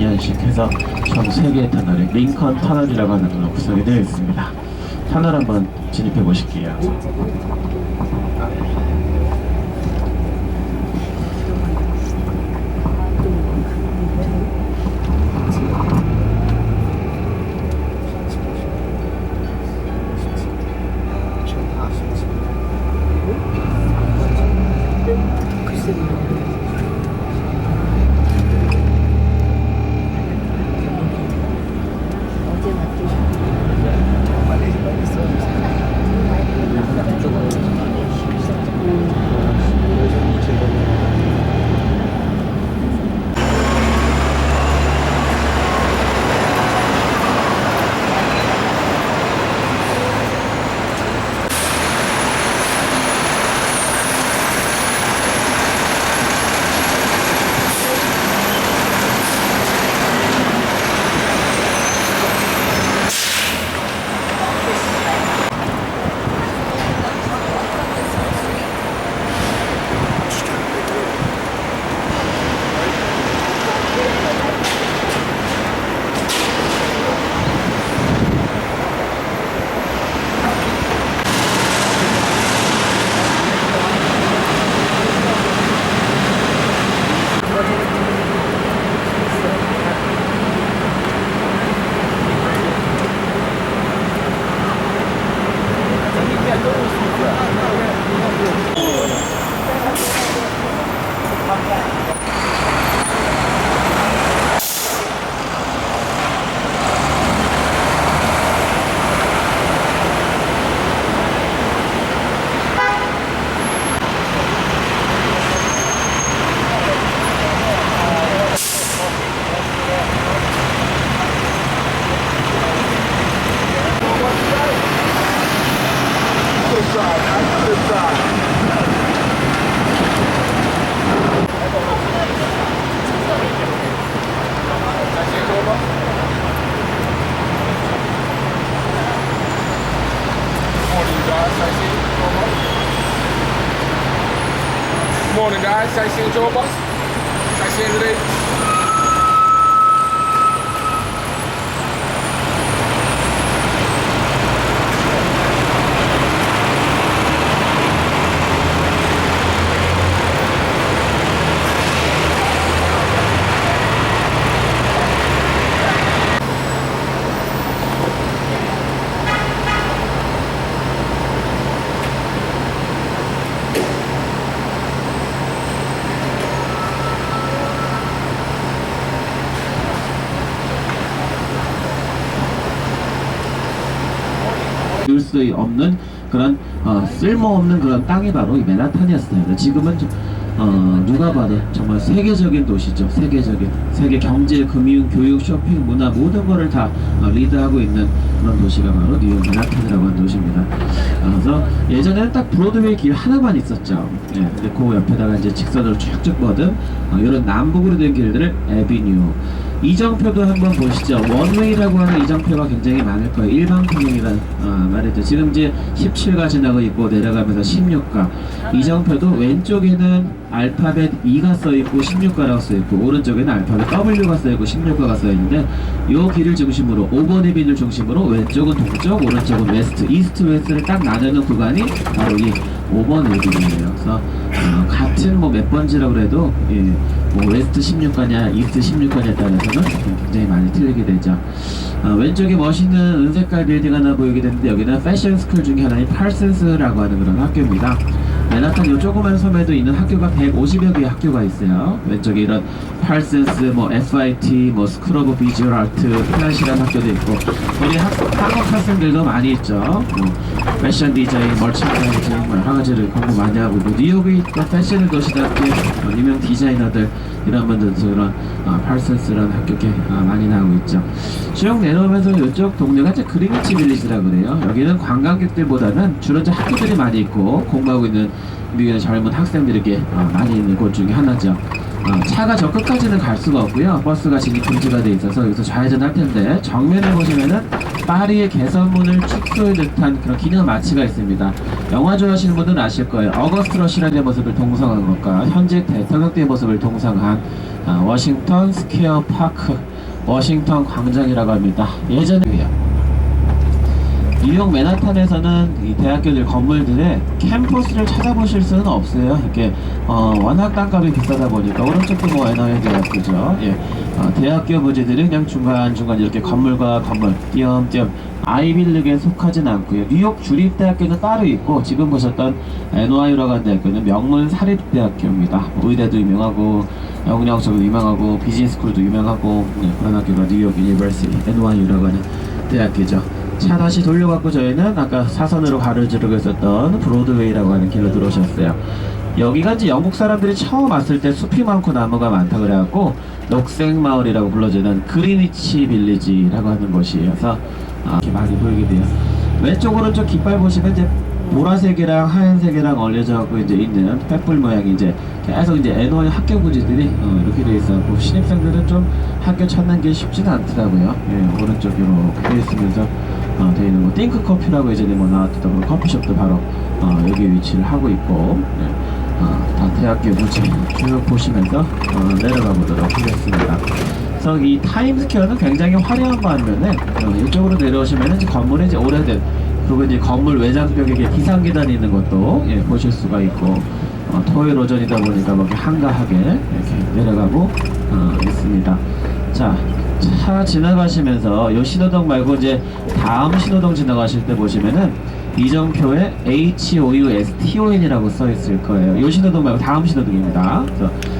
연식해서 총 3개의 터널이 링컨 터널이라고 하는 걸로 구성이 되어 있습니다. 터널 한번 진입해 보실게요. Morning, guys. Sightseeing tour bus. Sightseeing today. 수 없는 그런 어, 쓸모없는 그런 땅이 바로 이 맨하탄이었어요. 지금은 좀, 어, 누가 봐도 정말 세계적인 도시죠. 세계적인 세계 경제, 금융, 교육, 쇼핑, 문화 모든 거를 다 어, 리드하고 있는 그런 도시가 바로 뉴욕 맨하탄이라고 하는 도시입니다. 어, 그래서 예전에는 딱 브로드웨이 길 하나만 있었죠. 예, 근데 그 옆에다가 이제 직선으로 쭉쭉 뻗은 어, 이런 남북으로 된 길들을 에비뉴. 이정표도 한번 보시죠. 원웨이라고 하는 이정표가 굉장히 많을 거예요. 일반 통행이란 어, 말이죠. 지금 이제 17가 지나고 있고 내려가면서 16가. 이정표도 왼쪽에는 알파벳 2가 써 있고 16가라고 써 있고 오른쪽에는 알파벳 W가 써 있고 16가가 써 있는데 이 길을 중심으로 5번 해변을 중심으로 왼쪽은 동쪽, 오른쪽은 웨스트, 이스트 웨스트를 딱 나누는 구간이 바로 이 5번 해변이에요. 그래서 어, 같은 뭐 몇 번지라고 그래도 예, 뭐 웨스트 16가냐, 이스트 16가냐에 따라서는 굉장히 많이 틀리게 되죠. 어, 왼쪽에 멋있는 은색깔 빌딩 하나 보이게 되는데 여기는 패션 스쿨 중에 하나인 팔슨스라고 하는 그런 학교입니다. 맨하탄 요 조그만 섬에도 있는 학교가 150여 개의 학교가 있어요. 왼쪽에 이런 팔센스, 뭐 FIT, 뭐 스쿨 오브 비주얼 아트, 플래시라는 학교도 있고 우리 학, 한국 학생들도 많이 있죠. 뭐 패션 디자인, 멀티플레이징 뭐 여러 가지를 공부 많이 하고 있고 뉴욕이 또 패션의 도시답게 어, 유명 디자이너들 이런 분들도 그런 어, 팔센스라는 학교에 어, 많이 나오고 있죠. 쭉 내려오면서 이쪽 동네가 이제 그린위치 빌리지라 그래요. 여기는 관광객들보다는 주로 이제 학교들이 많이 있고 공부하고 있는 미국의 젊은 학생들에게 어, 많이 있는 곳 중에 하나죠. 어, 차가 저 끝까지는 갈 수가 없고요. 버스가 진입 금지가 돼 있어서 여기서 좌회전할 텐데 정면에 보시면은 파리의 개선문을 축소해 듯한 그런 기념 마치가 있습니다. 영화 좋아하시는 분들은 아실 거예요. 어거스트 러시라의 모습을 동상한 것과 현재 대통령 때의 모습을 동상한 아, 워싱턴 스퀘어 파크, 워싱턴 광장이라고 합니다. 예전에요. 뉴욕 맨하탄에서는 이 대학교들 건물들의 캠퍼스를 찾아보실 수는 없어요. 이렇게 어, 워낙 땅값이 비싸다 보니까 오른쪽도 뭐 NIH 대학교죠. 예, 어, 대학교 부지들이 그냥 중간 중간 이렇게 건물과 건물 띄엄띄엄 아이빌릭에 속하진 않고요. 뉴욕 주립대학교는 따로 있고 지금 보셨던 NYU라고 하는 대학교는 명문 사립대학교입니다. 뭐 의대도 유명하고 영양학도 유명하고 비즈니스쿨도 유명하고 네, 그런 학교가 뉴욕 유니버시티 NYU라고 하는 대학교죠. 차 다시 돌려갖고 저희는 아까 사선으로 가로지르고 있었던 브로드웨이라고 하는 길로 들어오셨어요. 여기가 이제 영국 사람들이 처음 왔을 때 숲이 많고 나무가 많다 그래갖고 녹색 마을이라고 불러지는 그리니치 빌리지라고 하는 곳이어서 아, 이렇게 많이 보이게 돼요. 왼쪽 오른쪽 깃발 보시면 이제 보라색이랑 하얀색이랑 얼려져 갖고 이제 있는 횃불 모양이 이제 계속 이제 NY 학교 부지들이 어, 이렇게 돼 있어갖고 신입생들은 좀 학교 찾는 게 쉽지는 않더라고요. 예, 오른쪽 이렇게 돼 있으면서 어, 돼 있는 거 띵크 커피라고 예전에 뭐 나왔던 그런 커피숍도 바로 어, 여기 위치를 하고 있고 예, 어, 다 대학교 부지 쭉 보시면서 어, 내려가 보도록 하겠습니다. 그래서 이 타임스퀘어는 굉장히 화려한 반면에 어, 이쪽으로 내려오시면 이제 건물이 이제 오래된 그리고 이제 건물 외장벽에 이게 기상계단이 있는 것도 예, 보실 수가 있고 어, 토요일 오전이다 보니까 뭐 이렇게 한가하게 이렇게 내려가고 어, 있습니다. 자, 차 지나가시면서 요 신호등 말고 이제 다음 신호등 지나가실 때 보시면은 이정표에 H-O-U-S-T-O-N이라고 써 있을 거예요. 요 신호등 말고 다음 신호등입니다.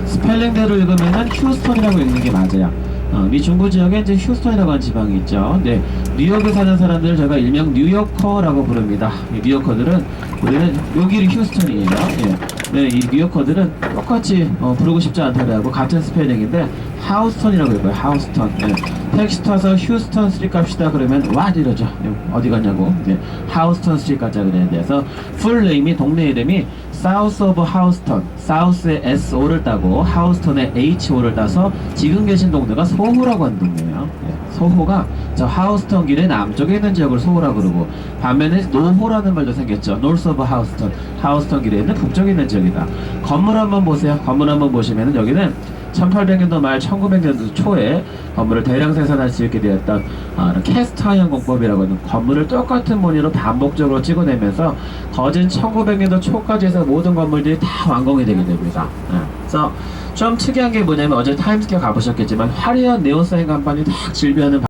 스펠링대로 읽으면은 휴스턴이라고 읽는 게 맞아요. 어, 미 중부 지역에 이제 휴스턴이라고 하는 지방이 있죠. 네, 뉴욕에 사는 사람들 저희가 일명 뉴요커라고 부릅니다. 이 뉴요커들은 우리는 여기는 휴스턴이에요. 예. 네, 이 뉴요커들은 똑같이 어, 부르고 싶지 않다고 같은 스펠링인데 하우스턴이라고 읽어요. 하우스턴. 예. 택시 타서 휴스턴 스트리트 갑시다 그러면 what 이러죠. 예, 어디 가냐고. 네, 하우스턴 스트리트 가자 그래야 돼서 풀 네임이 동네 이름이 사우스 오브 하우스턴 사우스에 SO를 따고 하우스턴에 HO를 따서 지금 계신 동네가 소호라고 하는 동네예요 예, 소호가 저 하우스턴 길의 남쪽에 있는 지역을 소호라고 그러고 반면에 노호라는 말도 생겼죠 노스 오브 하우스턴 하우스턴 길에 있는 북쪽에 있는 지역이다 건물 한번 보세요 건물 한번 보시면은 여기는 1800년도 말 1900년도 초에 건물을 대량 생산할 수 있게 되었던 아, 캐스터형 공법이라고 하는 건물을 똑같은 무늬로 반복적으로 찍어내면서 거진 1900년도 초까지 해서 모든 건물들이 다 완공이 되게 됩니다. 예. 그래서 좀 특이한 게 뭐냐면 어제 타임스퀘어 가보셨겠지만 화려한 네온사인 간판이 딱 질비하는